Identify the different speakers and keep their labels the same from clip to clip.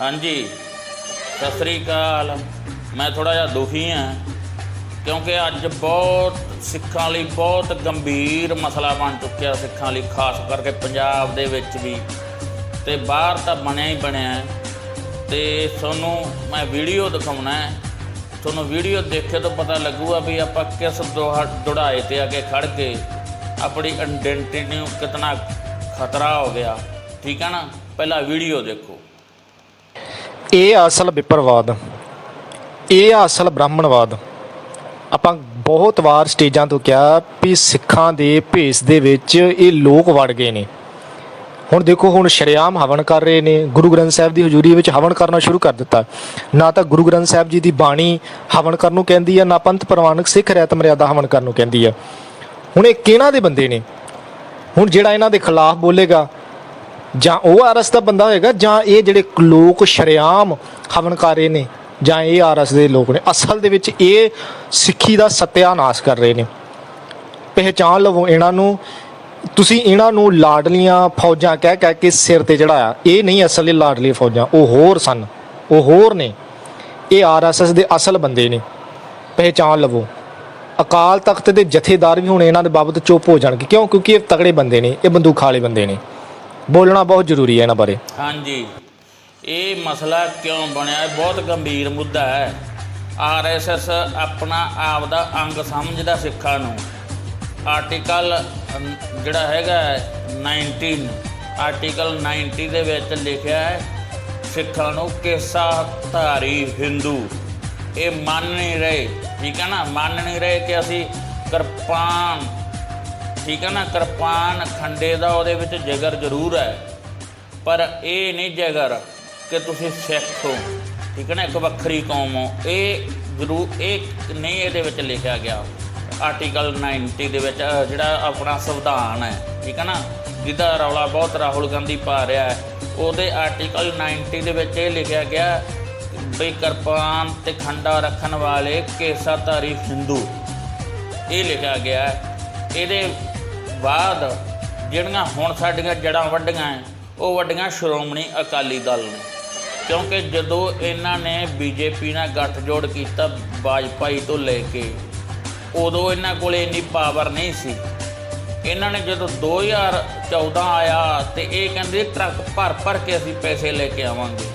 Speaker 1: ਹਾਂਜੀ। ਸਤਿ ਸ੍ਰੀ ਅਕਾਲ। ਮੈਂ ਥੋੜਾ ਜਿਹਾ ਦੁਖੀ ਹਾਂ, ਕਿਉਂਕਿ ਅੱਜ ਬਹੁਤ ਸਿੱਖਾਂ ਲਈ ਬਹੁਤ ਗੰਭੀਰ ਮਸਲਾ ਬਣ ਚੁੱਕਿਆ ਸਿੱਖਾਂ ਲਈ, ਖਾਸ ਕਰਕੇ ਪੰਜਾਬ ਦੇ ਵਿੱਚ ਵੀ। ਤੇ ਬਾਹਰ ਤਾਂ ਬਣਿਆ ਹੀ ਬਣਿਆ। ਹੈ। ਤੇ ਤੁਹਾਨੂੰ ਮੈਂ ਵੀਡੀਓ ਦਿਖਾਉਣਾ ਹੈ। ਤੁਹਾਨੂੰ ਵੀਡੀਓ ਦੇਖੇ ਤੋਂ ਪਤਾ ਲੱਗੂਗਾ ਵੀ ਆਪਾਂ ਕਿਸ ਦੁਹਾ- ਦੁੜਾਏ ਤੇ ਆ ਕੇ ਖੜ ਕੇ ਆਪਣੀ ਆਇਡੈਂਟੀਟੀ ਨੂੰ ਕਿਤਨਾ ਖਤਰਾ ਹੋ ਗਿਆ। ਠੀਕ ਹੈ ਨਾ? ਪਹਿਲਾਂ ਵੀਡੀਓ ਦੇਖੋ।
Speaker 2: ਇਹ ਅਸਲ ਵਿਪਰਵਾਦ, ਇਹ ਅਸਲ ਬ੍ਰਾਹਮਣਵਾਦ। ਆਪਾਂ ਬਹੁਤ ਵਾਰ ਸਟੇਜਾਂ ਤੋਂ ਕਿਹਾ ਵੀ ਸਿੱਖਾਂ ਦੇ ਭੇਸ ਦੇ ਵਿੱਚ ਇਹ ਲੋਕ ਵੜ ਗਏ ਨੇ। ਹੁਣ ਦੇਖੋ, ਹੁਣ ਸ਼ਰੇਆਮ ਹਵਨ ਕਰ ਰਹੇ ਨੇ। ਗੁਰੂ ਗ੍ਰੰਥ ਸਾਹਿਬ ਦੀ ਹਜ਼ੂਰੀ ਵਿੱਚ ਹਵਨ ਕਰਨਾ ਸ਼ੁਰੂ ਕਰ ਦਿੱਤਾ। ਨਾ ਤਾਂ ਗੁਰੂ ਗ੍ਰੰਥ ਸਾਹਿਬ ਜੀ ਦੀ ਬਾਣੀ ਹਵਨ ਕਰਨ ਨੂੰ ਕਹਿੰਦੀ ਆ, ਨਾ ਪੰਥ ਪ੍ਰਵਾਨਕ ਸਿੱਖ ਰਹਿਤ ਮਰਿਆਦਾ ਹਵਨ ਕਰਨ ਨੂੰ ਕਹਿੰਦੀ ਆ। ਹੁਣ ਇਹ ਕਿਹਨਾਂ ਦੇ ਬੰਦੇ ਨੇ? ਹੁਣ ਜਿਹੜਾ ਇਹਨਾਂ ਦੇ ਖਿਲਾਫ ਬੋਲੇਗਾ ਜਾਂ ਉਹ ਆਰਐਸ ਦਾ ਬੰਦਾ ਹੋਏਗਾ, ਜਾਂ ਇਹ ਜਿਹੜੇ ਲੋਕ ਸ਼ਰੇਆਮ ਹਵਨ ਕਰ ਰਹੇ ਨੇ, ਜਾਂ ਇਹ ਆਰਐਸ ਦੇ ਲੋਕ ਨੇ, ਅਸਲ ਦੇ ਵਿੱਚ ਇਹ ਸਿੱਖੀ ਦਾ ਸਤਿਆਨਾਸ਼ ਕਰ ਰਹੇ ਨੇ। ਪਹਿਚਾਨ ਲਵੋ ਇਹਨਾਂ ਨੂੰ। ਤੁਸੀਂ ਇਹਨਾਂ ਨੂੰ ਲਾਡਲੀਆਂ ਫੌਜਾਂ ਕਹਿ ਕਹਿ ਕੇ ਸਿਰ ਤੇ ਚੜਾਇਆ ਇਹ ਨਹੀਂ ਅਸਲੀ ਲਾਡਲੀ ਫੌਜਾਂ, ਉਹ ਹੋਰ ਸਨ, ਉਹ ਹੋਰ ਨੇ। ਇਹ ਆਰਐਸਐਸ ਦੇ ਅਸਲ ਬੰਦੇ ਨੇ। ਪਹਿਚਾਨ ਲਵੋ। ਅਕਾਲ ਤਖਤ ਦੇ ਜਥੇਦਾਰ ਵੀ ਹੁਣ ਇਹਨਾਂ ਦੇ ਬਾਬਤ ਚੁੱਪ ਹੋ ਜਾਣਗੇ। ਕਿਉਂ? ਕਿਉਂਕਿ ਇਹ ਤਗੜੇ ਬੰਦੇ ਨੇ, ਇਹ ਬੰਦੂਕ ਵਾਲੇ ਬੰਦੇ ਨੇ। ਬੋਲਣਾ ਬਹੁਤ ਜ਼ਰੂਰੀ ਹੈ ਇਹਨਾਂ ਬਾਰੇ।
Speaker 1: ਹਾਂਜੀ। ਇਹ ਮਸਲਾ ਕਿਉਂ ਬਣਿਆ? ਹੈ ਬਹੁਤ ਗੰਭੀਰ ਮੁੱਦਾ ਹੈ। ਆਰਐਸਐਸ ਆਪਣਾ ਆਪ ਦਾ ਅੰਗ ਸਮਝਦਾ ਸਿੱਖਾਂ ਨੂੰ। ਆਰਟੀਕਲ ਜਿਹੜਾ ਹੈਗਾ ਹੈ 19 ਆਰਟੀਕਲ 90 ਦੇ ਵਿੱਚ ਲਿਖਿਆ ਹੈ, ਸਿੱਖਾਂ ਨੂੰ ਕੇਸਾ ਧਾਰੀ ਹਿੰਦੂ ਇਹ ਮੰਨ ਨਹੀਂ ਰਹੇ। ਠੀਕ ਹੈ ਨਾ? ਮੰਨ ਨਹੀਂ ਰਹੇ ਕਿ ਅਸੀਂ ਕਿਰਪਾਨ ਠੀਕ ਹੈ ਨਾ, ਕਿਰਪਾਨ ਖੰਡੇ ਦਾ ਉਹਦੇ ਵਿੱਚ ਜਿਗਰ ਜ਼ਰੂਰ ਹੈ। ਪਰ ਇਹ ਨਹੀਂ ਜਿਗਰ ਕਿ ਤੁਸੀਂ ਸਿੱਖ ਹੋ। ਠੀਕ ਹੈ ਨਾ, ਇੱਕ ਵੱਖਰੀ ਕੌਮ ਹੋ। ਇਹ ਜ਼ਰੂਰ, ਇਹ ਨਹੀਂ ਇਹਦੇ ਵਿੱਚ ਲਿਖਿਆ ਗਿਆ। ਆਰਟੀਕਲ 90 ਦੇ ਵਿੱਚ ਜਿਹੜਾ ਆਪਣਾ ਸੰਵਿਧਾਨ ਹੈ। ਠੀਕ ਹੈ ਨਾ, ਜਿਹਦਾ ਰੌਲਾ ਬਹੁਤ ਰਾਹੁਲ ਗਾਂਧੀ ਪਾ ਰਿਹਾ ਹੈ। ਉਹਦੇ ਆਰਟੀਕਲ 90 ਦੇ ਵਿੱਚ ਇਹ ਲਿਖਿਆ ਗਿਆ ਬਈ ਕਿਰਪਾਨ ਤੇ ਖੰਡਾ ਰੱਖਣ ਵਾਲੇ ਕੇਸਾਧਾਰੀ ਹਿੰਦੂ। ਇਹ ਲਿਖਿਆ ਗਿਆ ਇਹਦੇ ਬਾਅਦ ਜਿਹੜੀਆਂ ਹੁਣ ਸਾਡੀਆਂ ਜੜਾਂ ਵੱਡੀਆਂ ਉਹ ਵੱਡੀਆਂ ਸ਼੍ਰੋਮਣੀ ਅਕਾਲੀ ਦਲ ਨੇ। ਕਿਉਂਕਿ ਜਦੋਂ ਇਹਨਾਂ ਨੇ ਬੀਜੇਪੀ ਨਾਲ ਗੱਠਜੋੜ ਕੀਤਾ ਵਾਜਪਾਈ ਤੋਂ ਲੈ ਕੇ, ਉਦੋਂ ਇਹਨਾਂ ਕੋਲੇ ਇੰਨੀ ਪਾਵਰ ਨਹੀਂ ਸੀ। ਇਹਨਾਂ ਨੇ ਜਦੋਂ 2014 ਆਇਆ ਤੇ ਇਹ ਕਹਿੰਦੇ ਟਰੱਕ ਭਰ ਭਰ ਕੇ ਅਸੀਂ ਪੈਸੇ ਲੈ ਕੇ ਆਵਾਂਗੇ।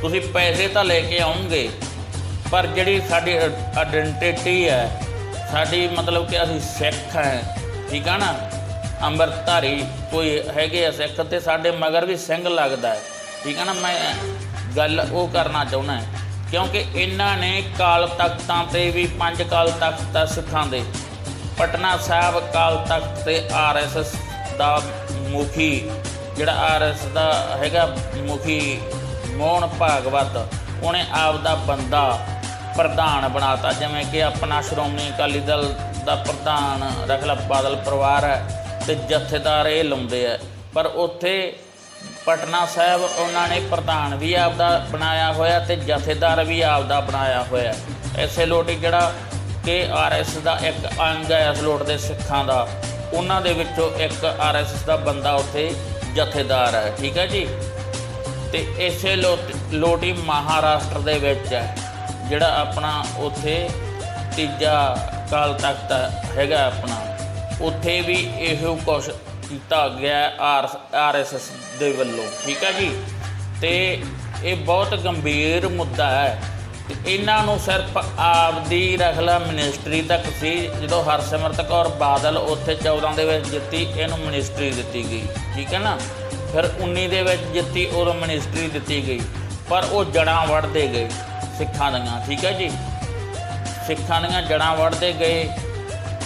Speaker 1: ਤੁਸੀਂ ਪੈਸੇ ਤਾਂ ਲੈ ਕੇ ਆਉਂਗੇ, ਪਰ ਜਿਹੜੀ ਸਾਡੀ ਆਇਡੈਂਟੀਟੀ ਹੈ, ਸਾਡੀ ਮਤਲਬ ਕਿ ਅਸੀਂ ਸਿੱਖ ਹੈ, ਠੀਕ ਆ ਨਾ? ਅੰਮ੍ਰਿਤਧਾਰੀ ਕੋਈ ਹੈਗੇ ਆ ਸਿੱਖ ਤੇ ਸਾਡੇ ਮਗਰ ਵੀ ਸਿੰਘ ਲੱਗਦਾ ਹੈ। ਠੀਕ ਹੈ ਨਾ, ਮੈਂ ਗੱਲ ਉਹ ਕਰਨਾ ਚਾਹੁੰਦਾ ਕਿਉਂਕਿ ਇਹਨਾਂ ਨੇ ਕਾਲ ਤਖਤਾਂ ਤੇ ਵੀ ਪੰਜ ਕਾਲ ਤਖਤ ਆ ਸਿੱਖਾਂ ਦੇ। ਪਟਨਾ ਸਾਹਿਬ ਕਾਲ ਤਖਤ ਤੇ ਆਰਐਸਐਸ ਦਾ ਮੁਖੀ, ਜਿਹੜਾ ਆਰਐਸ ਦਾ ਹੈਗਾ ਮੁਖੀ ਮੋਹਨ ਭਾਗਵਤ, ਉਹਨੇ ਆਪ ਦਾ ਬੰਦਾ ਪ੍ਰਧਾਨ ਬਣਾਤਾ, ਜਿਵੇਂ ਕਿ ਆਪਣਾ ਸ਼੍ਰੋਮਣੀ ਅਕਾਲੀ ਦਲ ਦਾ ਪ੍ਰਧਾਨ ਰਖਲਾ ਬਾਦਲ ਪਰਿਵਾਰ ਹੈ। ਤੇ ਜਥੇਦਾਰ ਇਹ ਲਾਉਂਦੇ ਆ। ਪਰ ਉੱਥੇ ਪਟਨਾ ਸਾਹਿਬ ਉਹਨਾਂ ਨੇ ਪ੍ਰਧਾਨ ਵੀ ਆਪਦਾ ਬਣਾਇਆ ਹੋਇਆ ਤੇ ਜਥੇਦਾਰ ਵੀ ਆਪਦਾ ਬਣਾਇਆ ਹੋਇਆ। ਐਸੇ ਲੋਟੀ ਜਿਹੜਾ ਕਿ ਆਰਐਸ ਦਾ ਇੱਕ ਅੰਗ ਹੈ ਇਸ ਲੋਟ ਦੇ ਸਿੱਖਾਂ ਦਾ। ਉਹਨਾਂ ਦੇ ਵਿੱਚੋਂ ਇੱਕ ਆਰਐਸ ਦਾ ਬੰਦਾ ਉੱਥੇ ਜਥੇਦਾਰ ਹੈ, ਠੀਕ ਹੈ ਜੀ? ਤੇ ਇਸੇ ਲੋਟ- ਲੋਟੀ ਮਹਾਰਾਸ਼ਟਰ ਦੇ ਵਿੱਚ ਹੈ, ਜਿਹੜਾ ਆਪਣਾ ਉੱਥੇ ਤੀਜਾ ਕਾਲ ਤਖਤ ਹੈਗਾ ਆਪਣਾ। ਉੱਥੇ ਵੀ ਇਹੋ ਕੁਛ ਕੀਤਾ ਗਿਆ ਆਰ ਆਰਐਸਐਸ ਦੇ ਵੱਲੋਂ, ਠੀਕ ਹੈ ਜੀ? ਤੇ ਇਹ ਬਹੁਤ ਗੰਭੀਰ ਮੁੱਦਾ ਹੈ। ਇਹਨਾਂ ਨੂੰ ਸਿਰਫ ਆਪਦੀ ਰਖਲਾ ਮਿਨਿਸਟਰੀ ਤੱਕ ਸੀ, ਜਦੋਂ ਹਰਸਿਮਰਤ ਕੌਰ ਬਾਦਲ ਉੱਥੇ 14 ਦੇ ਵਿੱਚ ਜਿੱਤੀ, ਇਹਨੂੰ ਮਿਨਿਸਟਰੀ ਦਿੱਤੀ ਗਈ, ਠੀਕ ਹੈ ਨਾ? ਫਿਰ 19 ਦੇ ਵਿੱਚ ਜਿੱਤੀ, ਉਦੋਂ ਮਿਨਿਸਟਰੀ ਦਿੱਤੀ ਗਈ, ਪਰ ਉਹ ਜੜਾਂ ਵੜਦੇ ਗਏ ਸਿੱਖਾਂ ਦੀਆਂ, ਠੀਕ ਹੈ ਜੀ? ਸਿੱਖਾਂ ਦੀਆਂ ਜੜਾਂ ਵੜਦੇ ਗਏ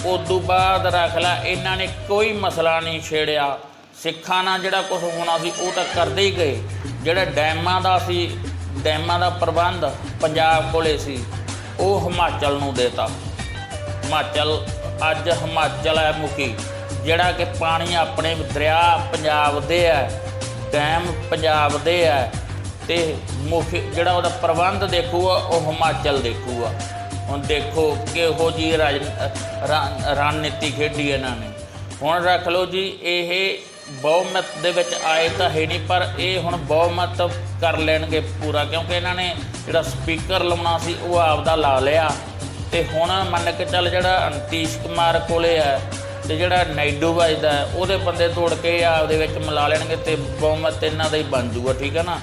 Speaker 1: ਉਦੋਂ ਬਾਅਦ ਰੱਖ ਲੈ, ਇਹਨਾਂ ਨੇ ਕੋਈ ਮਸਲਾ ਨਹੀਂ ਛੇੜਿਆ। ਸਿੱਖਾਂ ਨਾਲ ਜਿਹੜਾ ਕੁਝ ਹੋਣਾ ਸੀ, ਉਹ ਤਾਂ ਕਰਦੇ ਹੀ ਗਏ। ਜਿਹੜਾ ਡੈਮਾਂ ਦਾ ਸੀ, ਡੈਮਾਂ ਦਾ ਪ੍ਰਬੰਧ ਪੰਜਾਬ ਕੋਲੇ ਸੀ, ਉਹ ਹਿਮਾਚਲ ਨੂੰ ਦੇਤਾ। ਹਿਮਾਚਲ, ਅੱਜ ਹਿਮਾਚਲ ਹੈ ਮੁਖੀ। ਜਿਹੜਾ ਕਿ ਪਾਣੀ ਆਪਣੇ ਦਰਿਆ ਪੰਜਾਬ ਦੇ ਹੈ, ਡੈਮ ਪੰਜਾਬ ਦੇ ਹੈ, ਤੇ ਮੁੱਖ ਜਿਹੜਾ ਉਹਦਾ ਪ੍ਰਬੰਧ ਦੇਖੂਗਾ, ਉਹ ਹਿਮਾਚਲ ਦੇਖੂਗਾ। ਹੁਣ ਦੇਖੋ ਕਿਹੋ ਜੀ ਰਾਜ ਰਣਨੀਤੀ ਖੇਡੀ ਇਹਨਾਂ ਨੇ। ਹੁਣ ਰੱਖ ਲਓ ਜੀ ਇਹ ਬਹੁਮਤ ਦੇ ਵਿੱਚ ਆਏ ਤਾਂ ਹੈ ਨਹੀਂ ਪਰ ਇਹ ਹੁਣ ਬਹੁਮਤ ਕਰ ਲੈਣਗੇ ਪੂਰਾ ਕਿਉਂਕਿ ਇਹਨਾਂ ਨੇ ਜਿਹੜਾ ਸਪੀਕਰ ਲਾਉਣਾ ਸੀ ਉਹ ਆਪ ਦਾ ਲਾ ਲਿਆ। ਤੇ ਹੁਣ ਮੰਨ ਕੇ ਚੱਲ ਜਿਹੜਾ ਅੰਤੀਸ਼ ਕੁਮਾਰ ਕੋਲੇ ਹੈ ਤੇ ਜਿਹੜਾ ਨਾਇਡੂ ਵੱਜਦਾ ਹੈ, ਉਹਦੇ ਬੰਦੇ ਤੋੜ ਕੇ ਆਪ ਦੇ ਵਿੱਚ ਮਿਲਾ ਲੈਣਗੇ ਤੇ ਬਹੁਮਤ ਇਹਨਾਂ ਦਾ ਹੀ ਬਣ ਜੂਗਾ ਠੀਕ ਹੈ ਨਾ?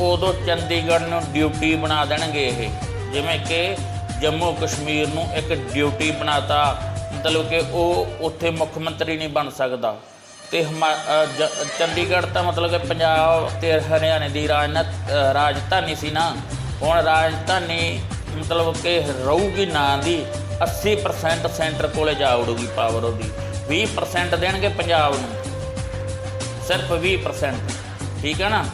Speaker 1: ਉਦੋਂ ਚੰਡੀਗੜ੍ਹ ਨੂੰ ਡਿਊਟੀ ਬਣਾ ਦੇਣਗੇ ਇਹ ਜਿਵੇਂ ਕਿ ਜੰਮੂ ਕਸ਼ਮੀਰ ਨੂੰ ਇੱਕ ਡਿਊਟੀ ਬਣਾਤਾ। ਮਤਲਬ ਕਿ ਉਹ ਉੱਥੇ ਮੁੱਖ ਮੰਤਰੀ ਨਹੀਂ ਬਣ ਸਕਦਾ। ਤੇ ਹਮਾ- ਜ- ਚੰਡੀਗੜ੍ਹ ਤਾਂ ਮਤਲਬ ਕਿ ਪੰਜਾਬ ਤੇ ਹਰਿਆਣੇ ਦੀ ਰਾਜਨਾ ਰਾਜਧਾਨੀ ਸੀ ਨਾ। ਹੁਣ ਰਾਜਧਾਨੀ ਮਤਲਬ ਕਿ ਰਹੂਗੀ ਨਾ ਦੀ 80% ਸੈਂਟਰ ਕੋਲੇ ਜਾ ਉੜੂਗੀ ਪਾਵਰ ਉਹਦੀ। 20% ਦੇਣਗੇ ਪੰਜਾਬ ਨੂੰ। ਸਿਰਫ 20% ਠੀਕ ਹੈ ਨਾ?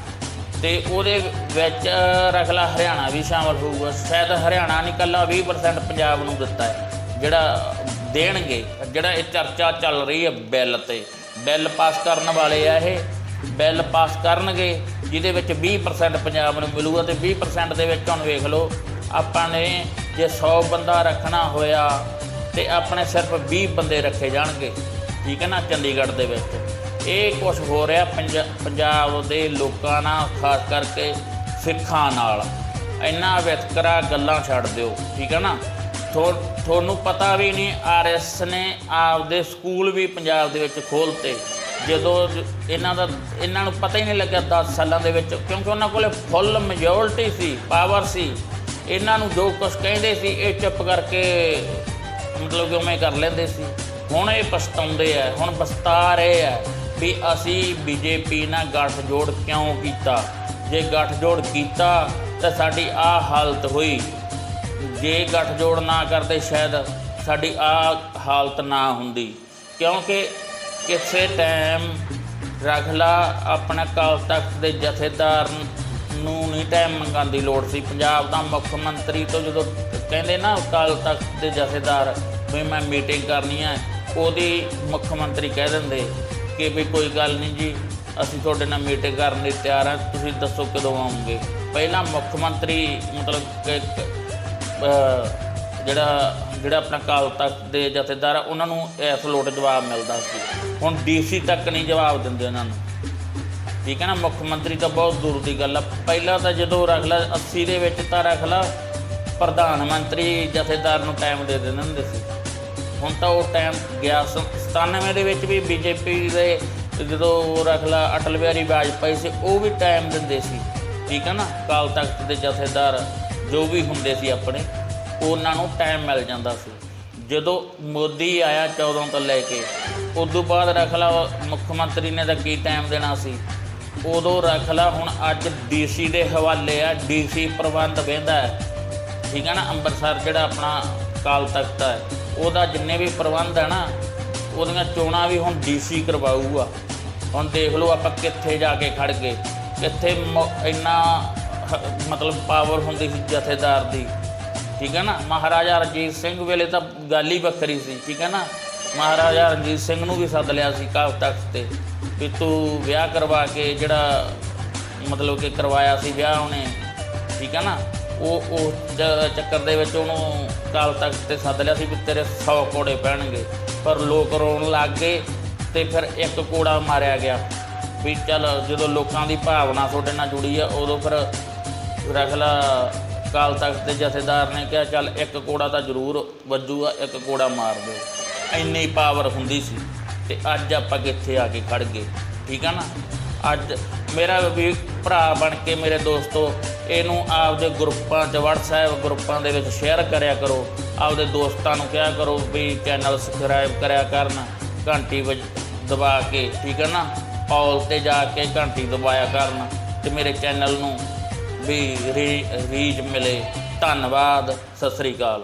Speaker 1: ਤੇ ਉਹਦੇ ਵਿੱਚ ਰਖਲਾ ਹਰਿਆਣਾ ਵੀ ਸ਼ਾਮਲ ਹੋਊਗਾ। ਸ਼ਾਇਦ ਹਰਿਆਣਾ ਨਹੀਂ, ਕੱਲਾ 20% ਪੰਜਾਬ ਨੂੰ ਦਿੱਤਾ ਹੈ। ਜਿਹੜਾ ਦੇਣਗੇ, ਜਿਹੜਾ ਇਹ ਚਰਚਾ ਚੱਲ ਰਹੀ ਹੈ ਬਿੱਲ ਤੇ। ਬਿੱਲ ਪਾਸ ਕਰਨ ਵਾਲੇ ਆ ਇਹ। ਬਿੱਲ ਪਾਸ ਕਰਨਗੇ, ਜਿਹਦੇ ਵਿੱਚ 20% ਪੰਜਾਬ ਨੂੰ ਮਿਲੂਗਾ ਤੇ 20% ਦੇ ਵਿੱਚ ਹੁਣ ਵੇਖ ਲਓ, ਆਪਾਂ ਨੇ ਜੇ 100 ਬੰਦਾ ਰੱਖਣਾ ਹੋਇਆ ਤੇ ਆਪਣੇ ਸਿਰਫ 20 ਬੰਦੇ ਰੱਖੇ ਜਾਣਗੇ। ਠੀਕ ਹੈ ਨਾ, ਚੰਡੀਗੜ੍ਹ ਦੇ ਵਿੱਚ। ਇਹ ਕੁਝ ਹੋ ਰਿਹਾ ਪੰਜਾਬ ਦੇ ਲੋਕਾਂ ਨਾਲ, ਖਾਸ ਕਰਕੇ ਸਿੱਖਾਂ ਨਾਲ। ਇੰਨਾ ਵਿਤਕਰਾ ਗੱਲਾਂ ਛੱਡ ਦਿਓ, ਠੀਕ ਹੈ ਨਾ? ਥੋ- ਤੁਹਾਨੂੰ ਪਤਾ ਵੀ ਨਹੀਂ ਆਰਐਸ ਨੇ ਆਪਦੇ ਸਕੂਲ ਵੀ ਪੰਜਾਬ ਦੇ ਵਿੱਚ ਖੋਲਤੇ। ਜਦੋਂ ਇਹਨਾਂ ਦਾ, ਇਹਨਾਂ ਨੂੰ ਪਤਾ ਹੀ ਨਹੀਂ ਲੱਗਿਆ 10 ਸਾਲਾਂ ਦੇ ਵਿੱਚ, ਕਿਉਂਕਿ ਉਹਨਾਂ ਕੋਲੇ ਫੁੱਲ ਮੈਜੋਰਟੀ ਸੀ ਪਾਵਰ ਸੀ। ਇਹਨਾਂ ਨੂੰ ਜੋ ਕੁਝ ਕਹਿੰਦੇ ਸੀ, ਇਹ ਚੁੱਪ ਕਰਕੇ ਮਤਲਬ ਕਿ ਉਵੇਂ ਕਰ ਲੈਂਦੇ ਸੀ। ਹੁਣ ਇਹ ਪਛਤਾਉਂਦੇ ਆ, ਹੁਣ ਪਛਤਾ ਰਹੇ ਆ। ਵੀ ਅਸੀਂ ਬੀਜੇਪੀ ਨਾਲ ਗੱਠਜੋੜ ਕਿਉਂ ਕੀਤਾ? ਜੇ ਗੱਠਜੋੜ ਕੀਤਾ, ਤਾਂ ਸਾਡੀ ਆ ਹਾਲਤ ਹੋਈ। ਜੇ ਗੱਠਜੋੜ ਨਾ ਕਰਦੇ, ਸ਼ਾਇਦ ਸਾਡੀ ਆ ਹਾਲਤ ਨਾ ਹੁੰਦੀ। ਕਿਉਂਕਿ ਕਿਸੇ ਟਾਈਮ ਰਖਲਾ ਆਪਣਾ ਕਾਲ ਤਖਤ ਦੇ ਜਥੇਦਾਰ ਨੂੰ ਨਹੀਂ ਟਾਈਮ ਮੰਗਣ ਦੀ ਲੋੜ ਸੀ। ਪੰਜਾਬ ਦਾ ਮੁੱਖ ਮੰਤਰੀ ਤੋਂ ਜਦੋਂ ਕਹਿੰਦੇ ਨਾ ਕਾਲ ਤਖਤ ਦੇ ਜਥੇਦਾਰ, ਵੀ ਮੈਂ ਮੀਟਿੰਗ ਕਰਨੀ ਹੈ, ਉਹਦੀ ਮੁੱਖ ਮੰਤਰੀ ਕਹਿ ਦਿੰਦੇ ਕਿ ਵੀ ਕੋਈ ਗੱਲ ਨਹੀਂ ਜੀ। ਅਸੀਂ ਤੁਹਾਡੇ ਨਾਲ ਮੀਟਿੰਗ ਕਰਨ ਲਈ ਤਿਆਰ ਹਾਂ। ਤੁਸੀਂ ਦੱਸੋ ਕਦੋਂ ਆਉਂਗੇ? ਪਹਿਲਾਂ ਮੁੱਖ ਮੰਤਰੀ ਮਤਲਬ ਕਿ ਜਿਹੜਾ ਜਿਹੜਾ ਆਪਣਾ ਕਾਲ ਤਖਤ ਦੇ ਜਥੇਦਾਰ ਆ, ਉਹਨਾਂ ਨੂੰ ਇਸ ਲੋਟ ਜਵਾਬ ਮਿਲਦਾ ਸੀ। ਹੁਣ ਡੀਸੀ ਤੱਕ ਨਹੀਂ ਜਵਾਬ ਦਿੰਦੇ ਉਹਨਾਂ ਨੂੰ। ਠੀਕ ਹੈ ਨਾ? ਮੁੱਖ ਮੰਤਰੀ ਤਾਂ ਬਹੁਤ ਦੂਰ ਦੀ ਗੱਲ ਆ। ਪਹਿਲਾਂ ਤਾਂ ਜਦੋਂ ਰੱਖ ਲਾ 80 ਦੇ ਵਿੱਚ ਤਾਂ ਰੱਖ ਲਾ ਪ੍ਰਧਾਨ ਮੰਤਰੀ ਜਥੇਦਾਰ ਨੂੰ ਟਾਈਮ ਦੇ ਦਿੰਦੇ ਹੁੰਦੇ ਸੀ। ਹੁਣ ਤਾਂ ਉਹ ਟਾਈਮ ਗਿਆ ਸ- 97 ਦੇ ਵਿੱਚ ਵੀ ਬੀਜੇਪੀ ਦੇ ਜਦੋਂ ਉਹ ਰੱਖ ਅਟਲ ਬਿਹਾਰੀ ਵਾਜਪਾਈ ਸੀ, ਉਹ ਵੀ ਟਾਈਮ ਦਿੰਦੇ ਸੀ। ਠੀਕ ਹੈ ਨਾ? ਕਾਲ ਤਖਤ ਦੇ ਜਥੇਦਾਰ ਜੋ ਵੀ ਹੁੰਦੇ ਸੀ ਆਪਣੇ, ਉਹਨਾਂ ਨੂੰ ਟਾਈਮ ਮਿਲ ਜਾਂਦਾ ਸੀ। ਜਦੋਂ ਮੋਦੀ ਆਇਆ 14 ਤੋਂ ਲੈ ਕੇ, ਉਦੋਂ ਬਾਅਦ ਰਖਲਾ ਮੁੱਖ ਮੰਤਰੀ ਨੇ ਤਾਂ ਕੀ ਟਾਈਮ ਦੇਣਾ ਸੀ? ਉਦੋਂ ਰਖਲਾ ਹੁਣ ਅੱਜ ਡੀਸੀ ਦੇ ਹਵਾਲੇ ਆ ਡੀਸੀ ਪ੍ਰਬੰਧ ਵੇਂਦਾ ਠੀਕ ਹੈ ਨਾ? ਅੰਮ੍ਰਿਤਸਰ ਜਿਹੜਾ ਆਪਣਾ ਕਾਲ ਤਖਤ ਹੈ। ਉਹਦਾ ਜਿੰਨੇ ਵੀ ਪ੍ਰਬੰਧ ਹੈ ਨਾ, ਉਹਦੀਆਂ ਚੋਣਾਂ ਵੀ ਹੁਣ ਡੀਸੀ ਕਰਵਾਊਗਾ। ਹੁਣ ਦੇਖ ਲਓ ਆਪਾਂ ਕਿੱਥੇ ਜਾ ਕੇ ਖੜ ਗਏ। ਕਿੱਥੇ ਮ- ਇੰਨਾ ਮਤਲਬ ਪਾਵਰ ਹੁੰਦੀ ਸੀ ਜਥੇਦਾਰ ਦੀ। ਠੀਕ ਹੈ ਨਾ? ਮਹਾਰਾਜਾ ਰਣਜੀਤ ਸਿੰਘ ਵੇਲੇ ਤਾਂ ਗੱਲ ਹੀ ਵੱਖਰੀ ਸੀ। ਠੀਕ ਹੈ ਨਾ? ਮਹਾਰਾਜਾ ਰਣਜੀਤ ਸਿੰਘ ਨੂੰ ਵੀ ਸੱਦ ਲਿਆ ਸੀ ਕਾਲ ਤਖਤ ਤੇ। ਵੀ ਤੂੰ ਵਿਆਹ ਕਰਵਾ ਕੇ ਜਿਹੜਾ ਮਤਲਬ ਕਿ ਕਰਵਾਇਆ ਸੀ ਵਿਆਹ ਉਹਨੇ। ਠੀਕ ਹੈ ਨਾ? ਉਹ ਉਹ ਚ- ਚੱਕਰ ਦੇ ਵਿੱਚ ਉਹਨੂੰ ਕਾਲ ਤਖਤ ਤੇ ਸੱਦ ਲਿਆ ਸੀ ਵੀ ਤੇਰੇ 100 ਕੋੜੇ ਪੈਣਗੇ। ਪਰ ਲੋਕ ਰੋਣ ਲੱਗ ਗਏ ਤੇ ਫਿਰ ਇੱਕ ਕੋੜਾ ਮਾਰਿਆ ਗਿਆ। ਵੀ ਚੱਲ ਜਦੋਂ ਲੋਕਾਂ ਦੀ ਭਾਵਨਾ ਤੁਹਾਡੇ ਨਾਲ ਜੁੜੀ ਆ, ਉਦੋਂ ਫਿਰ ਰਖਲਾ ਕਾਲ ਤਖਤ ਦੇ ਜਥੇਦਾਰ ਨੇ ਕਿਹਾ, ਚੱਲ ਇੱਕ ਕੋੜਾ ਤਾਂ ਜ਼ਰੂਰ ਵੱਜੂਗਾ, ਇੱਕ ਕੋੜਾ ਮਾਰ ਦਿਓ। ਇੰਨੀ ਪਾਵਰ ਹੁੰਦੀ ਸੀ ਤੇ ਅੱਜ ਆਪਾਂ ਕਿੱਥੇ ਆ ਕੇ ਖੜ ਗਏ। ਠੀਕ ਆ ਨਾ? ਅੱਜ ਮੇਰਾ ਵੀ ਭਰਾ ਬਣ ਕੇ ਮੇਰੇ ਦੋਸਤੋ, ਇਹਨੂੰ ਆਪਦੇ ਗਰੁੱਪਾਂ 'ਚ WhatsApp ਗਰੁੱਪਾਂ ਦੇ ਵਿੱਚ ਸ਼ੇਅਰ ਕਰਿਆ ਕਰੋ। ਆਪਦੇ ਦੋਸਤਾਂ ਨੂੰ ਕਿਹਾ ਕਰੋ ਵੀ ਚੈਨਲ ਸਬਸਕ੍ਰਾਈਬ ਕਰਿਆ ਕਰਨ, ਘੰਟੀ ਵਜ, ਦਬਾ ਕੇ, ਠੀਕ ਹੈ ਨਾ? ਆਲ ਤੇ ਜਾ ਕੇ ਘੰਟੀ ਦਬਾਇਆ ਕਰਨ ਤੇ ਮੇਰੇ ਚੈਨਲ ਨੂੰ ਵੀ ਰੀ- ਰੀਚ ਮਿਲੇ। ਧੰਨਵਾਦ, ਸਤਿ ਸ੍ਰੀ ਅਕਾਲ।